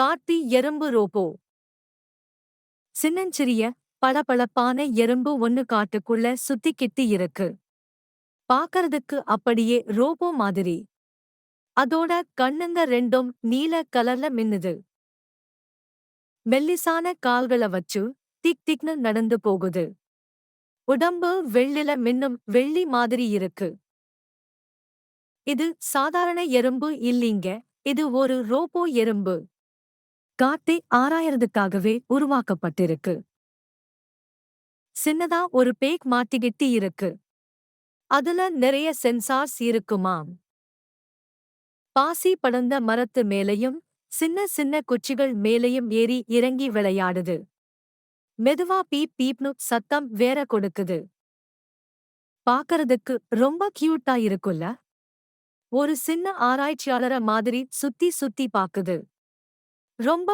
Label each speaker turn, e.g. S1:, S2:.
S1: காட்டி எறும்பு ரோபோ. சின்னஞ்சிறிய பளபளப்பான எறும்பு ஒன்னு காட்டுக்குள்ள சுத்திக்கிட்டு இருக்கு. பாக்கறதுக்கு அப்படியே ரோபோ மாதிரி. அதோட கண்ணுங்க ரெண்டும் நீல கலர்ல மின்னுது. மெல்லிசான கால்கள வச்சு திக் திக்னு நடந்து போகுது. உடம்பு வெள்ளில மின்னும் வெள்ளி மாதிரி இருக்கு. இது சாதாரண எறும்பு இல்லீங்க இது ஒரு ரோபோ எறும்பு. காத்தே ஆராயறதுக்காகவே உருவாக்கப்பட்டிருக்கு. சின்னதா ஒரு பேக் மாட்டிக்கிட்டு இருக்கு. அதுல நிறைய சென்சார்ஸ் இருக்குமாம். பாசி படர்ந்த மரத்து மேலையும் சின்ன சின்ன குச்சிகள் மேலையும் ஏறி இறங்கி விளையாடுது. மெதுவா பீப் பீப்னு சத்தம் வேற கொடுக்குது. பாக்கறதுக்கு ரொம்ப கியூட்டா இருக்குல்ல? ஒரு சின்ன ஆராய்ச்சியாளர மாதிரி சுத்தி சுத்தி பாக்குது. ரொம்ப